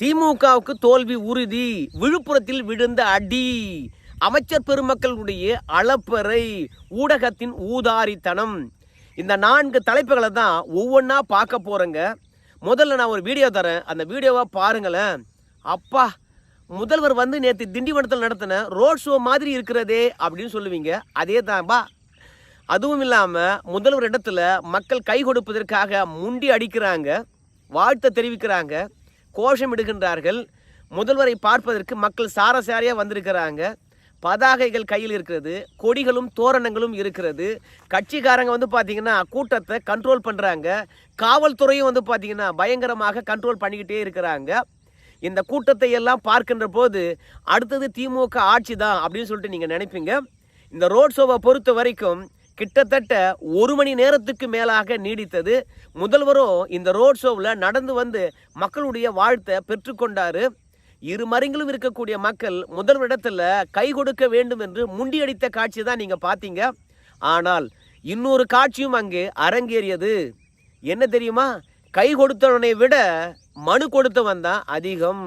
திமுகவுக்கு தோல்வி உறுதி விழுப்புரத்தில் விழுந்த அடி. அமைச்சர் பெருமக்களுடைய அளப்பறை ஊடகத்தின் ஊதாரித்தனம். இந்த நான்கு தலைப்புகளை தான் ஒவ்வொன்றா பார்க்க போறேங்க. முதல்ல நான் ஒரு வீடியோ தரேன். அந்த வீடியோவை பாருங்களேன். அப்பா முதல்வர் வந்து நேற்று திண்டிவனத்தில் நடத்தின ரோட் ஷோ மாதிரி இருக்கிறதே அப்படின்னு சொல்லுவீங்க. அதே தான்பா அதுவும் இல்லாமல் முதல்வர் இடத்துல மக்கள் கை கொடுப்பதற்காக முண்டி அடிக்கிறாங்க வாழ்த்தை தெரிவிக்கிறாங்க கோஷம் இடுகின்றார்கள். முதல்வரை பார்ப்பதற்கு மக்கள் சாரசாரியாக வந்திருக்கிறாங்க. பதாகைகள் கையில் இருக்கிறது கொடிகளும் தோரணங்களும் இருக்கிறது. கட்சிக்காரங்க வந்து பார்த்திங்கன்னா கூட்டத்தை கண்ட்ரோல் பண்ணுறாங்க காவல்துறையும் வந்து பார்த்திங்கன்னா பயங்கரமாக கண்ட்ரோல் பண்ணிக்கிட்டே இருக்கிறாங்க. இந்த கூட்டத்தை எல்லாம் பார்க்கின்ற போது அடுத்தது திமுக ஆட்சி தான் அப்படின்னு சொல்லிட்டு நீங்கள் நினைப்பீங்க. இந்த ரோட் ஷோவை பொறுத்த வரைக்கும் கிட்டத்தட்ட ஒரு மணி நேரத்துக்கு மேலாக நீடித்தது. முதல்வரும் இந்த ரோட் ஷோவில் நடந்து வந்து மக்களுடைய வாழ்த்தை பெற்றுக்கொண்டார் இரு மருங்கிலும் இருக்கக்கூடிய மக்கள் முதல்வரிடத்தில் கை கொடுக்க வேண்டும் என்று முண்டியடித்த காட்சி தான் நீங்கள் பார்த்தீங்க ஆனால் இன்னொரு காட்சியும் அங்கே அரங்கேறியது. என்ன தெரியுமா? கை கொடுத்தவனை விட மனு கொடுத்தவன் தான் அதிகம்.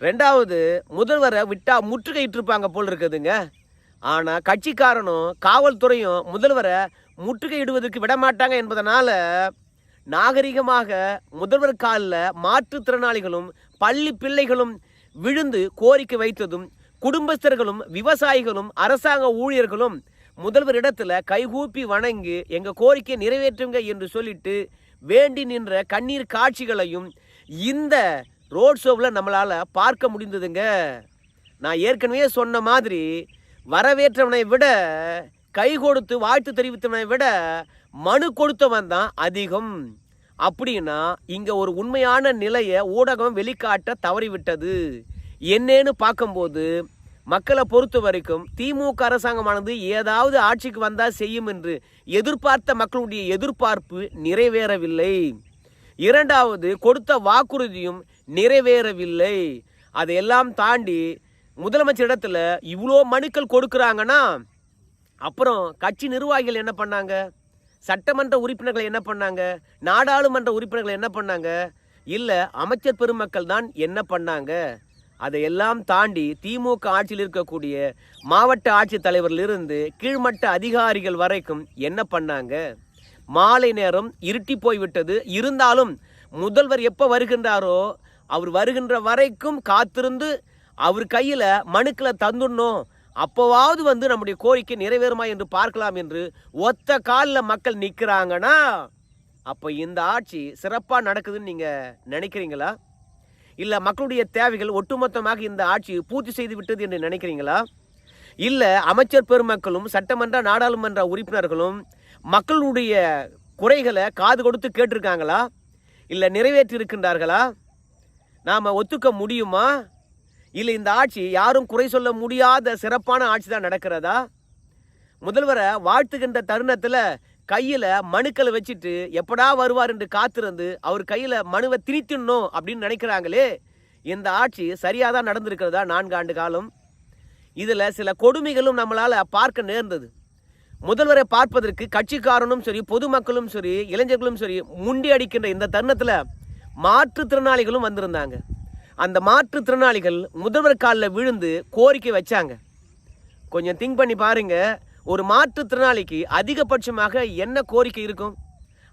ரெண்டாவது முதல்வரை விட்டா முற்றுகையிட்டிருப்பாங்க போல் இருக்குதுங்க. ஆனால் கட்சிக்காரனும் காவல்துறையும் முதல்வரை முற்றுகையிடுவதற்கு விட மாட்டாங்க நாகரிகமாக முதல்வர் காலில் மாற்றுத்திறனாளிகளும் பள்ளி பிள்ளைகளும் விழுந்து கோரிக்கை வைத்ததும் குடும்பஸ்தர்களும் விவசாயிகளும் அரசாங்க ஊழியர்களும் முதல்வர் இடத்துல கைகூப்பி வணங்கி எங்கள் கோரிக்கையை நிறைவேற்றுங்க என்று சொல்லிட்டு வேண்டி நின்ற கண்ணீர் காட்சிகளையும் இந்த ரோட் ஷோவில் நம்மளால் பார்க்க முடிந்ததுங்க. நான் ஏற்கனவே சொன்ன மாதிரி வரவேற்றவனை விட கை கொடுத்து வாழ்த்து தெரிவித்தவனை விட மனு கொடுத்தவன் தான் அதிகம். அப்படின்னா இங்க ஒரு உண்மையான நிலையை ஊடகம் வெளிக்காட்ட தவறிவிட்டது. என்னன்னு பார்க்கும்போது மக்களை பொறுத்த வரைக்கும் திமுக அரசாங்கமானது ஏதாவது ஆட்சிக்கு வந்தால் செய்யும் என்று எதிர்பார்த்த மக்களுடைய எதிர்பார்ப்பு நிறைவேறவில்லை. இரண்டாவது கொடுத்த வாக்குறுதியும் நிறைவேறவில்லை. அதையெல்லாம் தாண்டி முதலமைச்சர் இடத்துல இவ்வளோ மனுக்கள் கொடுக்குறாங்கன்னா அப்புறம் கட்சி நிர்வாகிகள் என்ன பண்ணாங்க? சட்டமன்ற உறுப்பினர்கள் என்ன பண்ணாங்க? நாடாளுமன்ற உறுப்பினர்கள் என்ன பண்ணாங்க? இல்லை அமைச்சர் பெருமக்கள் தான் என்ன பண்ணாங்க? அதையெல்லாம் தாண்டி திமுக ஆட்சியில் இருக்கக்கூடிய மாவட்ட ஆட்சித்தலைவரிலிருந்து கீழ்மட்ட அதிகாரிகள் வரைக்கும் என்ன பண்ணாங்க? மாலை நேரம் இருட்டி போய்விட்டது. இருந்தாலும் முதல்வர் எப்போ வருகின்றாரோ அவர் வருகின்ற வரைக்கும் காத்திருந்து அவர் கையில் மனுக்களை தந்துடணும். அப்போவாவது வந்து நம்முடைய கோரிக்கை நிறைவேறுமா என்று பார்க்கலாம் என்று ஒத்த காலில் மக்கள் நிற்கிறாங்கன்னா அப்போ இந்த ஆட்சி சிறப்பாக நடக்குதுன்னு நீங்கள் நினைக்கிறீங்களா? இல்லை மக்களுடைய தேவைகள் ஒட்டுமொத்தமாக இந்த ஆட்சி பூர்த்தி செய்து விட்டது என்று நினைக்கிறீங்களா? இல்லை அமைச்சர் பெருமக்களும் சட்டமன்ற நாடாளுமன்ற உறுப்பினர்களும் மக்களுடைய குறைகளை காது கொடுத்து கேட்டிருக்காங்களா? இல்லை நிறைவேற்றி இருக்கின்றார்களா நாம் ஒத்துக்க முடியுமா? இல்லை இந்த ஆட்சி யாரும் குறை சொல்ல முடியாத சிறப்பான ஆட்சி தான் நடக்கிறதா? முதல்வரை வாழ்த்துகின்ற தருணத்தில் கையில் மனுக்களை வச்சுட்டு எப்படா வருவார் என்று காத்திருந்து அவர் கையில் மனுவை திணித்திடணும் அப்படின்னு நினைக்கிறாங்களே இந்த ஆட்சி சரியாக தான் நடந்திருக்கிறதா நான்கு ஆண்டு காலம்? இதில் சில கொடுமைகளும் நம்மளால் பார்க்க நேர்ந்தது. முதல்வரை பார்ப்பதற்கு கட்சிக்காரனும் சரி பொதுமக்களும் சரி இளைஞர்களும் சரி முண்டி அடிக்கின்ற இந்த தருணத்தில் மாற்றுத்திறனாளிகளும் வந்திருந்தாங்க. அந்த மாற்றுத்திறனாளிகள் முதல்வர் காலில் விழுந்து கோரிக்கை வச்சாங்க. கொஞ்சம் திங்க் பண்ணி பாருங்க. ஒரு மாற்றுத்திறனாளிக்கு அதிகபட்சமாக என்ன கோரிக்கை இருக்கும்?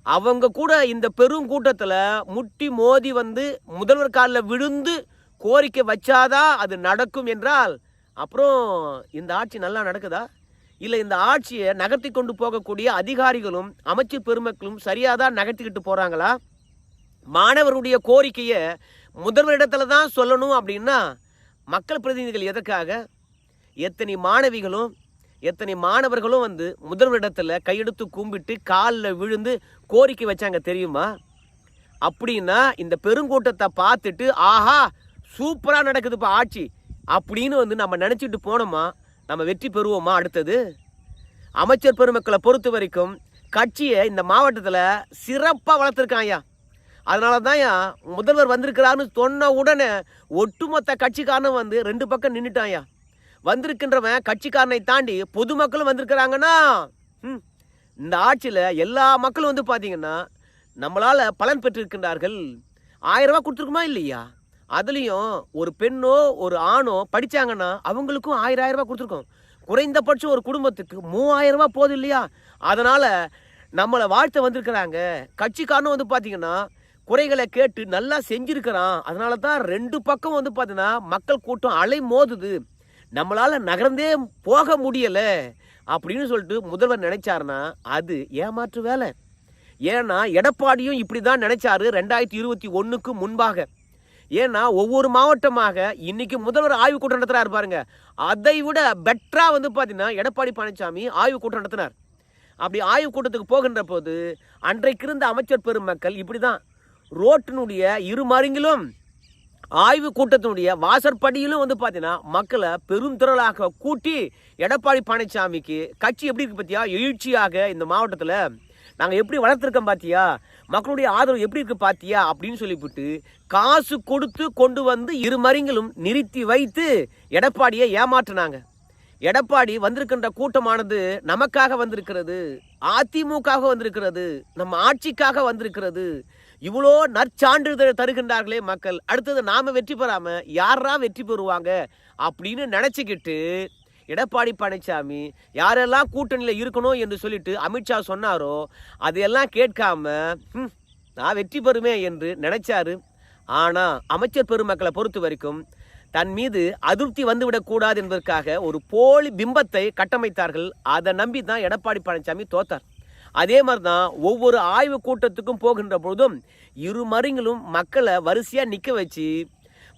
அவங்க கூட இந்த பெரும் கூட்டத்தில் முட்டி மோதி வந்து முதல்வர் காலில் விழுந்து கோரிக்கை வச்சாதான் அது நடக்கும் என்றால் அப்புறம் இந்த ஆட்சி நல்லா நடக்குதா? இல்லை இந்த ஆட்சியை நகர்த்தி கொண்டு போகக்கூடிய அதிகாரிகளும் அமைச்சர் பெருமக்களும் சரியாக தான் நகர்த்திக்கிட்டு போகிறாங்களா மாணவருடைய கோரிக்கையை முதல்வரிடத்துல தான் சொல்லணும் அப்படின்னா மக்கள் பிரதிநிதிகள் எதற்காக? எத்தனை மாணவிகளும் எத்தனை மாணவர்களும் வந்து முதல்வரிடத்தில் கையெடுத்து கும்பிட்டு காலில் விழுந்து கோரிக்கை வச்சாங்க தெரியுமா? அப்படின்னா இந்த பெருங்கூட்டத்தை பார்த்துட்டு ஆஹா சூப்பராக நடக்குதுப்பா ஆட்சி. அப்படின்னு வந்து நம்ம நினச்சிட்டு போனோமா? நம்ம வெற்றி பெறுவோமா அடுத்தது? அமைச்சர் பெருமக்களை பொறுத்த வரைக்கும் கட்சியை இந்த மாவட்டத்தில் சிறப்பாக வளர்த்துருக்காங்க அதனால தான் முதல்வர் வந்திருக்கிறாருன்னு சொன்ன உடனே ஒட்டுமொத்த கட்சிக்காரனும் வந்து ரெண்டு பக்கம் நின்றுட்டான்யா வந்திருக்கின்றவன் கட்சிக்காரனை தாண்டி பொதுமக்களும் வந்திருக்கிறாங்கன்னா ம் இந்த ஆட்சியில் எல்லா மக்களும் வந்து பார்த்தீங்கன்னா நம்மளால் பலன் பெற்றிருக்கின்றார்கள். ஆயிரம் ரூபா கொடுத்துருக்குமா இல்லையா? அதுலேயும் ஒரு பெண்ணோ ஒரு ஆணோ படித்தாங்கன்னா அவங்களுக்கும் ஆயிரம் ஆயிரம் ரூபா கொடுத்துருக்கோம். குறைந்தபட்சம் ஒரு குடும்பத்துக்கு மூவாயிரம் ரூபா போதும் இல்லையா? அதனால் நம்மளை வாழ்த்த வந்திருக்கிறாங்க. கட்சிக்காரனும் வந்து பார்த்தீங்கன்னா குறைகளை கேட்டு நல்லா செஞ்சுருக்கிறான். அதனால தான் ரெண்டு பக்கம் வந்து பார்த்தீங்கன்னா மக்கள் கூட்டம் அலை மோதுது நம்மளால் நகர்ந்தே போக முடியலை அப்படின்னு சொல்லிட்டு முதல்வர் நினைச்சாருன்னா அது ஏமாற்று வேலை. ஏன்னா எடப்பாடியும் இப்படி தான் நினைச்சாரு ரெண்டாயிரத்தி இருபத்தி ஒன்றுக்கு முன்பாக. ஏன்னா ஒவ்வொரு மாவட்டமாக இன்னைக்கு முதல்வர் ஆய்வு கூட்டம் நடத்துறாரு பாருங்க. அதை விட பெட்டரா வந்து பார்த்தீங்கன்னா எடப்பாடி பழனிசாமி ஆய்வு கூட்டம் நடத்தினார். அப்படி ஆய்வு கூட்டத்துக்கு போகின்ற போது அன்றைக்கு இருந்த அமைச்சர் பெருமக்கள் இப்படி தான் ரோட்டினுடைய இரு மருங்கிலும் ஆய்வு கூட்டத்தினுடைய வாசற்படியிலும் வந்து பார்த்தீங்கன்னா மக்களை பெரும் திரளாக கூட்டி எடப்பாடி பழனிசாமிக்கு கட்சி எப்படி இருக்கு பார்த்தியா எழுச்சியாக இந்த மாவட்டத்தில் நாங்கள் எப்படி வளர்த்துருக்கோம் பார்த்தியா மக்களுடைய ஆதரவு எப்படி இருக்கு பார்த்தியா அப்படின்னு சொல்லிவிட்டு காசு கொடுத்து கொண்டு வந்து இரு மருங்கிலும் நிறுத்தி வைத்து எடப்பாடியை ஏமாற்றினாங்க. எடப்பாடி வந்திருக்கின்ற கூட்டமானது நமக்காக வந்திருக்கிறது அதிமுக வந்திருக்கிறது நம்ம ஆட்சிக்காக வந்திருக்கிறது இவ்வளோ நற்சான்றிதழ் தருகின்றார்களே மக்கள். அடுத்தது நாம் வெற்றி பெறாமல் யாரா வெற்றி பெறுவாங்க அப்படின்னு நினச்சிக்கிட்டு எடப்பாடி பழனிசாமி யாரெல்லாம் கூட்டணியில் இருக்கணும் என்று சொல்லிட்டு அமித்ஷா சொன்னாரோ அதையெல்லாம் கேட்காம நான் வெற்றி பெறுமே என்று நினைச்சாரு. ஆனால் அமைச்சர் பெருமக்களை பொறுத்த வரைக்கும் தன் மீது அதிருப்தி வந்துவிடக்கூடாது என்பதற்காக ஒரு போலி பிம்பத்தை கட்டமைத்தார்கள். அதை நம்பி தான் எடப்பாடி பழனிசாமி தோத்தார். அதே மாதிரி தான் ஒவ்வொரு ஆய்வு கூட்டத்துக்கும் போகின்ற பொழுதும் இரு மருங்களும் மக்களை வரிசையாக நிற்க வச்சு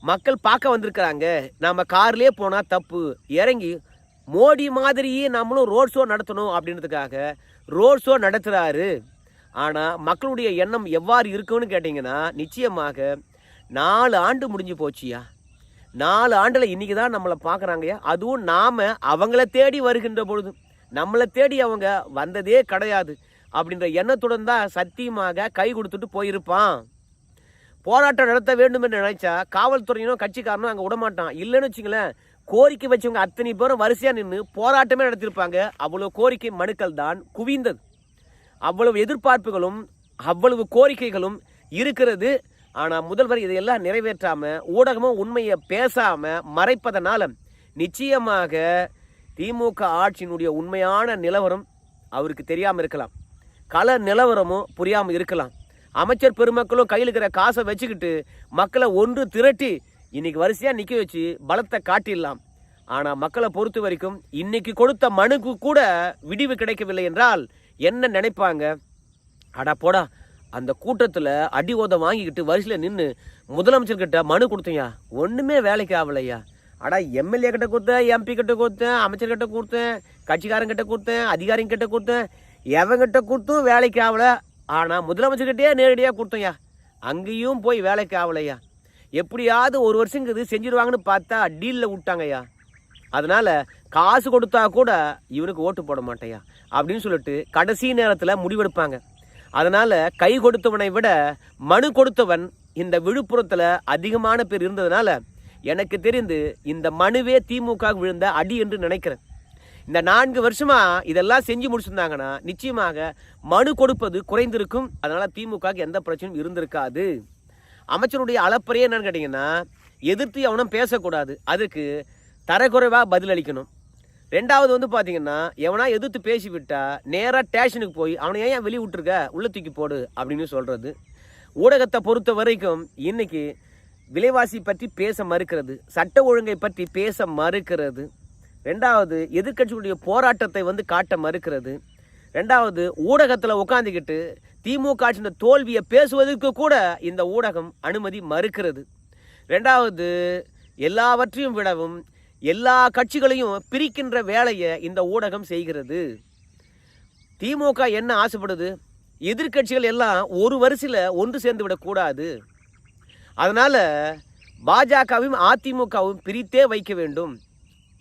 மக்கள் பார்க்க வந்திருக்கிறாங்க. நம்ம கார்லேயே போனால் தப்பு. இறங்கி மோடி மாதிரியே நம்மளும் ரோட் ஷோ நடத்தணும் அப்படின்றதுக்காக ரோட் ஷோ நடத்துகிறாரு ஆனால் மக்களுடைய எண்ணம் எவ்வாறு இருக்குன்னு கேட்டிங்கன்னா நிச்சயமாக நாலு ஆண்டு முடிஞ்சு போச்சியா? நாலு ஆண்டில் இன்னைக்கு தான் நம்மளை பார்க்குறாங்கய்யா அதுவும் நாம் அவங்கள தேடி வருகின்ற பொழுது. நம்மளை தேடி அவங்க வந்ததே கிடையாது. அப்படின்ற எண்ணத்துடன் தான் சத்தியமாக கை கொடுத்துட்டு போயிருப்பான். போராட்டம் நடத்த வேண்டும் என்று நினைச்சா காவல்துறையினோ கட்சிக்காரனோ அங்கே விடமாட்டான். இல்லைன்னு வச்சுங்களேன் கோரிக்கை வச்சவங்க அத்தனை பேரும் வரிசையாக நின்று போராட்டமே நடத்தியிருப்பாங்க. அவ்வளோ கோரிக்கை மனுக்கள் தான் குவிந்தது. அவ்வளவு எதிர்பார்ப்புகளும் அவ்வளவு கோரிக்கைகளும் இருக்கிறது. ஆனால் முதல்வர் இதையெல்லாம் நிறைவேற்றாம ஊடகமும் உண்மையை பேசாம மறைப்பதனால நிச்சயமாக திமுக ஆட்சியினுடைய உண்மையான நிலவரம் அவருக்கு தெரியாமல் இருக்கலாம். கள நிலவரமும் புரியாமல் இருக்கலாம். அமைச்சர் பெருமக்களும் கையில் இருக்கிற காசை வச்சுக்கிட்டு மக்களை ஒன்று திரட்டி இன்னைக்கு வரிசையாக நிற்க வச்சு பலத்தை காட்டிடலாம். ஆனால் மக்களை பொறுத்த வரைக்கும் இன்னைக்கு கொடுத்த மனுக்கு கூட விடிவு கிடைக்கவில்லை என்றால் என்ன நினைப்பாங்க? அடா போடா அந்த கூட்டத்தில் அடி ஓதம் வாங்கிக்கிட்டு வரிசையில் நின்று முதலமைச்சர்கிட்ட மனு கொடுத்தீங்க ஒன்றுமே வேலைக்கு ஆகலையா அடா எம்எல்ஏ கிட்ட கொடுத்தேன் எம்பி கிட்ட கொடுத்தேன் அமைச்சர்கிட்ட கொடுத்தேன் கட்சிக்காரங்கிட்ட கொடுத்தேன் அதிகாரிங்கிட்ட கொடுத்தேன் எவங்கிட்ட கொடுத்தும் வேலைக்கு ஆகல ஆனால் முதலமைச்சர்கிட்டயே நேரடியாக கொடுத்தோம்யா. அங்கேயும் போய் வேலைக்கு ஆகலையா எப்படியாவது ஒரு வருஷங்கிறது செஞ்சிருவாங்கன்னு பார்த்தா டீலில் விட்டாங்கய்யா. அதனால் காசு கொடுத்தா கூட இவனுக்கு ஓட்டு போட மாட்டேயா அப்படின்னு சொல்லிட்டு கடைசி நேரத்தில் முடிவெடுப்பாங்க. அதனால் கை கொடுத்தவனை விட மனு கொடுத்தவன் இந்த விழுப்புரத்தில் அதிகமான பேர் இருந்ததுனால எனக்கு தெரிந்து இந்த மனுவே திமுக விழுந்த அடி என்று நினைக்கிறேன். இந்த நான்கு வருஷமா இதெல்லாம் செஞ்சு முடிச்சிருந்தாங்கன்னா நிச்சயமாக மனு கொடுப்பது குறைந்திருக்கும். அதனால திமுக எந்த பிரச்சனையும் இருந்திருக்காது. அமைச்சருடைய அளப்பறையே என்னன்னு கேட்டிங்கன்னா எதிர்த்து அவனும் பேசக்கூடாது. அதுக்கு தரக்குறைவாக பதிலளிக்கணும். ரெண்டாவது வந்து பார்த்தீங்கன்னா எவனா எதிர்த்து பேசிவிட்டா நேராக ஸ்டேஷனுக்கு போய் அவனை ஏன் வெளியே விட்டுருக்க? உள்ள தூக்கி போடு அப்படின்னு சொல்கிறது ஊடகத்தை பொறுத்த வரைக்கும் இன்றைக்கி விலைவாசி பற்றி பேச மறுக்கிறது. சட்ட ஒழுங்கை பற்றி பேச மறுக்கிறது. ரெண்டாவது எதிர்க்கட்சிகளுடைய போராட்டத்தை வந்து காட்ட மறுக்கிறது. ரெண்டாவது ஊடகத்தில் உட்காந்துக்கிட்டு திமுக ஆட்சியின் தோல்வியை பேசுவதற்கு கூட இந்த ஊடகம் அனுமதி மறுக்கிறது. ரெண்டாவது எல்லாவற்றையும் விடவும் எல்லா கட்சிகளையும் பிரிக்கின்ற வேலையை இந்த ஊடகம் செய்கிறது. திமுக என்ன ஆசைப்படுது? எதிர்க்கட்சிகள் எல்லாம் ஒரு வரிசையில் ஒன்று சேர்ந்து விடக்கூடாது அதனால் பாஜகவையும் அதிமுகவும் பிரித்தே வைக்க வேண்டும்.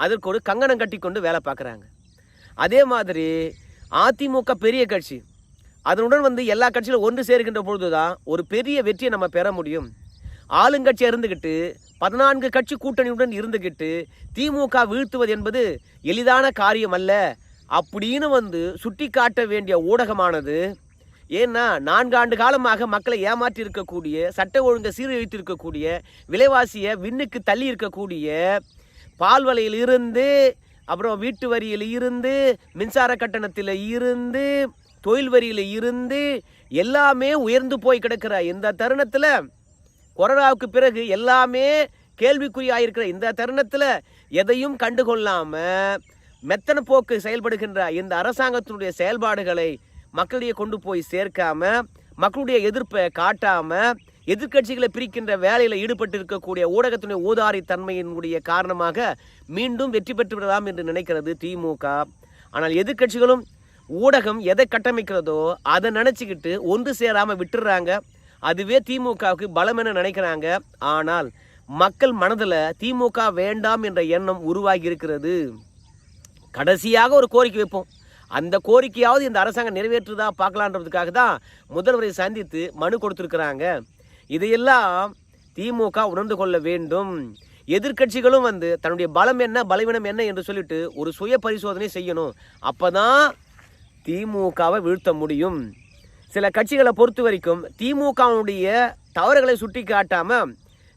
அதற்கு ஒரு கங்கணம் கட்டி கொண்டு வேலை பார்க்குறாங்க. அதே மாதிரி அதிமுக பெரிய கட்சி அதனுடன் வந்து எல்லா கட்சியிலும் ஒன்று சேர்க்கின்ற பொழுது தான் ஒரு பெரிய வெற்றியை நம்ம பெற முடியும். ஆளுங்கட்சியாக இருந்துக்கிட்டு பதினான்கு கட்சி கூட்டணியுடன் இருந்துக்கிட்டு திமுக வீழ்த்துவது என்பது எளிதான காரியம் அல்ல. அப்படின்னு வந்து சுட்டி காட்ட வேண்டிய ஊடகமானது ஏன்னா நான்காண்டு காலமாக மக்களை ஏமாற்றி இருக்கக்கூடிய சட்ட ஒழுங்கை சீரழித்து இருக்கக்கூடிய விலைவாசியை விண்ணுக்கு தள்ளி இருக்கக்கூடிய பால் வலையில் இருந்து அப்புறம் வீட்டு வரியில் இருந்து மின்சார கட்டணத்தில் இருந்து தொழில் வரியில் இருந்து எல்லாமே உயர்ந்து போய் கிடக்கிற இந்த தருணத்தில் கொரோனாவுக்கு பிறகு எல்லாமே கேள்விக்குறியாயிருக்கிற இந்த தருணத்தில் எதையும் கண்டுகொள்ளாமல் மெத்தன போக்கு செயல்படுகின்ற இந்த அரசாங்கத்தினுடைய செயல்பாடுகளை மக்களிடையே கொண்டு போய் சேர்க்காம மக்களுடைய எதிர்ப்பை காட்டாமல் எதிர்க்கட்சிகளை பிரிக்கின்ற வேலையில் ஈடுபட்டு இருக்கக்கூடிய ஊடகத்தினுடைய ஊதாரி தன்மையினுடைய காரணமாக மீண்டும் வெற்றி பெற்று விடலாம் என்று நினைக்கிறது திமுக. ஆனால் எதிர்க்கட்சிகளும் ஊடகம் எதை கட்டமைக்கிறதோ அதை நினச்சிக்கிட்டு ஒன்று சேராமல் விட்டுடுறாங்க அதுவே திமுகவுக்கு பலம் என நினைக்கிறாங்க. ஆனால் மக்கள் மனதில் திமுக வேண்டாம் என்ற எண்ணம் உருவாகி இருக்கிறது. கடைசியாக ஒரு கோரிக்கை வைப்போம். அந்த கோரிக்கையாவது இந்த அரசாங்கம் நிறைவேற்றுதா பார்க்கலான்றதுக்காக தான் முதல்வரை சந்தித்து மனு கொடுத்துருக்குறாங்க. இதையெல்லாம் திமுக உணர்ந்து கொள்ள வேண்டும். எதிர்க்கட்சிகளும் வந்து தன்னுடைய பலம் என்ன பலவீனம் என்ன என்று சொல்லிட்டு ஒரு சுய பரிசோதனை செய்யணும். அப்பதான் திமுகவை வீழ்த்த முடியும். சில கட்சிகளை பொறுத்த வரைக்கும் திமுகவுடைய தவறுகளை சுட்டி காட்டாமல்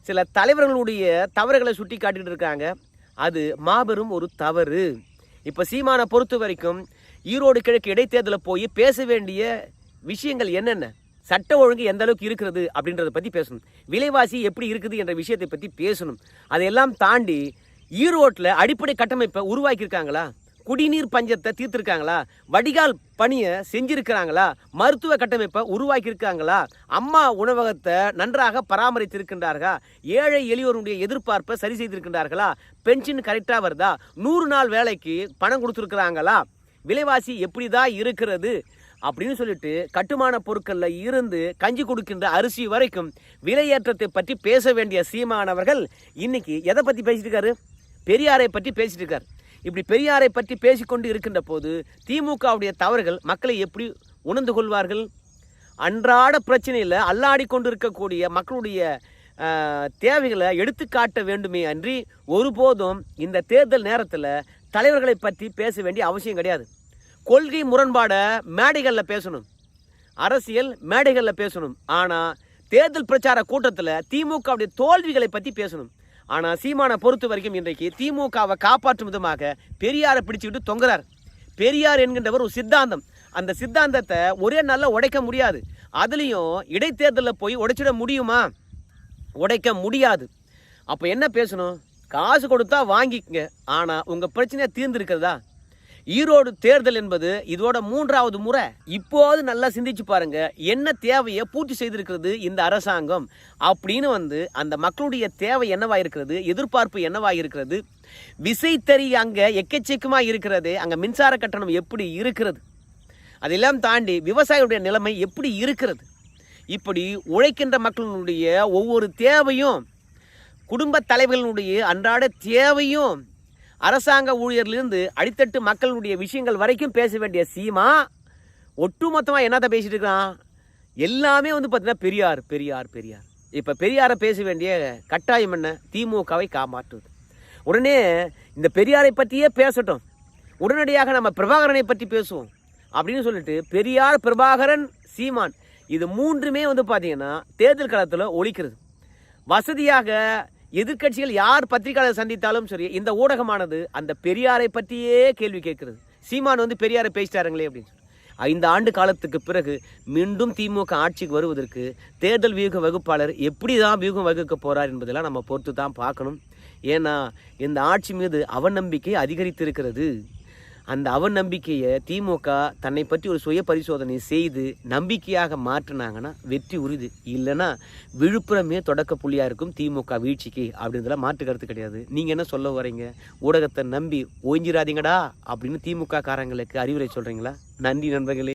சில தலைவர்களுடைய தவறுகளை சுட்டி காட்டிகிட்டு இருக்காங்க. அது மாபெரும் ஒரு தவறு. இப்போ சீமானை பொறுத்த வரைக்கும் ஈரோடு கிழக்கு இடைத்தேர்தலில் போய் பேச வேண்டிய விஷயங்கள் என்னென்ன? சட்ட ஒழுங்கு எந்த அளவுக்கு இருக்கிறது அப்படின்றத பற்றி பேசணும். விலைவாசி எப்படி இருக்குது என்ற விஷயத்தை பற்றி பேசணும். அதையெல்லாம் தாண்டி ஈரோட்டில் அடிப்படை கட்டமைப்பை உருவாக்கியிருக்காங்களா? குடிநீர் பஞ்சத்தை தீர்த்திருக்காங்களா? வடிகால் பணியை செஞ்சிருக்கிறாங்களா? மருத்துவ கட்டமைப்பை உருவாக்கியிருக்காங்களா? அம்மா உணவகத்தை நன்றாக பராமரித்திருக்கின்றார்களா? ஏழை எளியோருடைய எதிர்பார்ப்பை சரி செய்திருக்கின்றார்களா? பென்ஷன் கரெக்டாக வருதா? நூறு நாள் வேலைக்கு பணம் கொடுத்துருக்குறாங்களா? விலைவாசி எப்படி தான் இருக்கிறது? அப்படின்னு சொல்லிட்டு கட்டுமான பொருட்களில் இருந்து கஞ்சி கொடுக்கின்ற அரிசி வரைக்கும் விலையேற்றத்தை பற்றி பேச வேண்டிய சீமானவர்கள் இன்னைக்கு எதை பற்றி பேசிட்டு இருக்காரு பெரியாரை பற்றி பேசிட்டு இருக்காரு இப்படி பெரியாரை பற்றி பேசிக்கொண்டு இருக்கின்ற போது திமுகவுடைய தவறுகள் மக்களை எப்படி உணர்ந்து கொள்வார்கள்? அன்றாட பிரச்சனையில் அல்லாடி கொண்டு இருக்கக்கூடிய மக்களுடைய தேவைகளை எடுத்து காட்ட வேண்டுமே அன்றி ஒருபோதும் இந்த தேர்தல் நேரத்தில் தலைவர்களை பற்றி பேச வேண்டிய அவசியம் கிடையாது. கொள்கை முரண்பாடை மேடைகளில் பேசணும். அரசியல் மேடைகளில் பேசணும். ஆனால் தேர்தல் பிரச்சார கூட்டத்தில் திமுகவுடைய தோல்விகளை பற்றி பேசணும். ஆனால் சீமானை பொறுத்த வரைக்கும் இன்றைக்கு திமுகவை காப்பாற்றும் விதமாக பெரியாரை பிடிச்சிக்கிட்டு தொங்குறார். பெரியார் என்கின்றவர் ஒரு சித்தாந்தம். அந்த சித்தாந்தத்தை ஒரே நாளில் உடைக்க முடியாது. அதுலேயும் இடைத்தேர்தலில் போய் உடைச்சிட முடியுமா? உடைக்க முடியாது. அப்போ என்ன பேசணும்? காசு கொடுத்தா வாங்கிக்கங்க. ஆனால் உங்கள் பிரச்சனையை தீர்ந்துருக்கிறதா? ஈரோடு தேர்தல் என்பது இதோட மூன்றாவது முறை. இப்போது நல்லா சிந்திச்சு பாருங்க. என்ன தேவையை பூர்த்தி செய்திருக்கிறது இந்த அரசாங்கம்? அப்படின்னு வந்து அந்த மக்களுடைய தேவை என்னவா இருக்கிறது எதிர்பார்ப்பு என்னவா இருக்கிறது விசைத்தறி அங்கே எக்கச்சக்கமாக இருக்கிறது. அங்கே மின்சார கட்டணம் எப்படி இருக்கிறது? அதெல்லாம் தாண்டி விவசாயியுடைய நிலைமை எப்படி இருக்கிறது? இப்படி உழைக்கின்ற மக்களுடைய ஒவ்வொரு தேவையும் குடும்ப தலைவர்களுடைய அன்றாட தேவையும் அரசாங்க ஊழியர்லேருந்து அடித்தட்டு மக்களுடைய விஷயங்கள் வரைக்கும் பேச வேண்டிய சீமா ஒட்டுமொத்தமாக என்னத்தை பேசிட்டு இருக்கான்? எல்லாமே வந்து பார்த்தீங்கன்னா பெரியார் பெரியார் பெரியார். இப்போ பெரியாரை பேச வேண்டிய கட்டாயம் என்ன? திமுகவை காமாற்றுவது உடனே இந்த பெரியாரை பற்றியே பேசட்டும். உடனடியாக நம்ம பிரபாகரனை பற்றி பேசுவோம். அப்படின்னு சொல்லிட்டு பெரியார் பிரபாகரன் சீமான் இது மூன்றுமே வந்து பார்த்தீங்கன்னா தேர்தல் காலத்தில் ஒழிக்கிறது. வசதியாக எதிர்க்கட்சிகள் யார் பத்திரிகையாளர் சந்தித்தாலும் சரி இந்த ஊடகமானது அந்த பெரியாரை பற்றியே கேள்வி கேட்கிறது. சீமான் வந்து பெரியாரை பேசிட்டாருங்களே அப்படின்னு சொல்லி. ஐந்து ஆண்டு காலத்துக்கு பிறகு மீண்டும் திமுக ஆட்சிக்கு வருவதற்கு தேர்தல் வியூக வகுப்பாளர் எப்படி தான் வியூகம் வகுக்க போகிறார் என்பதெல்லாம் நம்ம பொறுத்து தான் பார்க்கணும். ஏன்னா இந்த ஆட்சி மீது அவநம்பிக்கை அதிகரித்திருக்கிறது. அந்த அவநம்பிக்கையை திமுக தன்னை பற்றி ஒரு சுய பரிசோதனை செய்து நம்பிக்கையாக மாற்றினாங்கன்னா வெற்றி உறுதி. இல்லைன்னா விழுப்புரமே தொடக்க புள்ளியாக இருக்கும் திமுக வீழ்ச்சிக்கு அப்படின்றதுல மாற்று கருத்து கிடையாது. நீங்கள் என்ன சொல்ல வரீங்க ஊடகத்தை நம்பி ஓய்ஞ்சிராதீங்கடா அப்படின்னு திமுக காரங்களுக்கு அறிவுரை சொல்கிறீங்களா நன்றி நண்பர்களே.